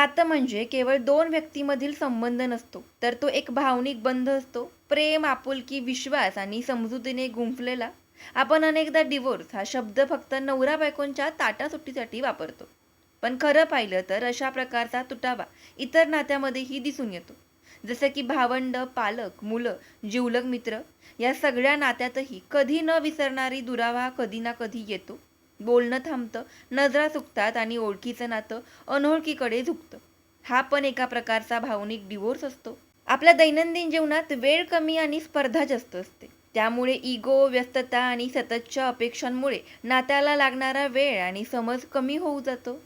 नातं म्हणजे केवळ दोन व्यक्तीमधील संबंध नसतो तर तो एक भावनिक बंध असतो. प्रेम आपुलकी विश्वास आणि समजुतीने गुंफलेला आपण अनेकदा डिवोर्स हा शब्द फक्त नवरा बायकोंच्या ताटासुट्टीसाठी वापरतो. पण खरं पाहिलं तर अशा प्रकारचा तुटावा इतर नात्यामध्येही दिसून येतो. जसं की भावंड पालक मुलं जिवलग मित्र या सगळ्या नात्यातही कधी न विसरणारी दुरावा कधी ना कधी येतो. बोलणं थांबतं नजरा चुकतात आणि ओळखीचं नातं अनोळखीकडे झुकतं. हा पण एका प्रकारचा भावनिक डिवोर्स असतो. आपल्या दैनंदिन जीवनात वेळ कमी आणि स्पर्धा जास्त असते. त्यामुळे इगो व्यस्तता आणि सततच्या अपेक्षांमुळे नात्याला लागणारा वेळ आणि समज कमी होऊ जातो.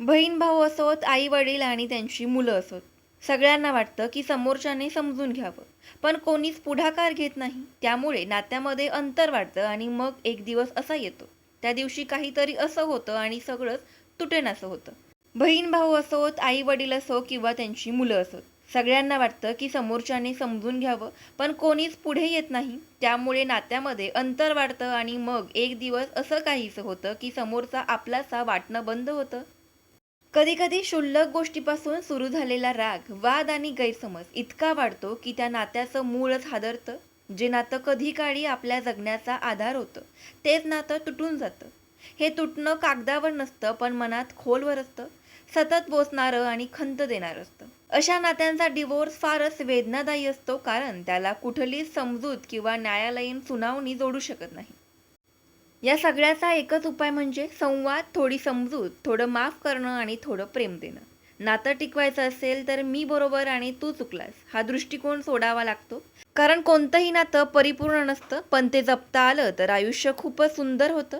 बहीण भाऊ असोत आई वडील आणि त्यांची मुलं असोत. सगळ्यांना वाटतं की समोरच्याने समजून घ्यावं. पण कोणीच पुढाकार घेत नाही. त्यामुळे नात्यामध्ये अंतर वाढतं आणि मग एक दिवस असा येतो. त्या दिवशी काहीतरी असं होतं आणि सगळंच तुटेनासं होतं. बहीण भाऊ असोत आई वडील असो किंवा त्यांची मुलं असोत. सगळ्यांना वाटतं की समोरच्याने समजून घ्यावं पण कोणीच पुढे येत नाही. त्यामुळे नात्यामध्ये अंतर वाढतं आणि मग एक दिवस असं काहीसं होतं की समोरचा आपलासा वाटणं बंद होतं. कधी कधी क्षुल्लक गोष्टीपासून सुरू झालेला राग वाद आणि गैरसमज इतका वाढतो की त्या नात्याचं मूळच हादरतं. जे नातं कधी काळी आपल्या जगण्याचा आधार होतं तेच नातं तुटून जातं. हे तुटणं कागदावर नसतं पण मनात खोलवर असतं. सतत बोसणारं आणि खंत देणार असतं. अशा नात्यांचा डिवोर्स फारच वेदनादायी असतो कारण त्याला कुठलीच समजूत किंवा न्यायालयीन सुनावणी जोडू शकत नाही. या सगळ्याचा एकच उपाय म्हणजे संवाद थोडी समजूत थोडं माफ करणं आणि थोडं प्रेम देणं. नातं टिकवायचं असेल तर मी बरोबर आणि तू चुकलास हा दृष्टिकोन सोडावा लागतो. कारण कोणतंही नातं परिपूर्ण नसतं पण ते जपता आलं तर आयुष्य खूपच सुंदर होतं.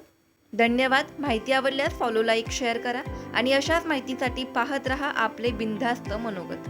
धन्यवाद माहिती आवडल्यास फॉलो लाईक शेअर करा आणि अशाच माहितीसाठी पाहत रहा आपले बिनधास्त मनोगत.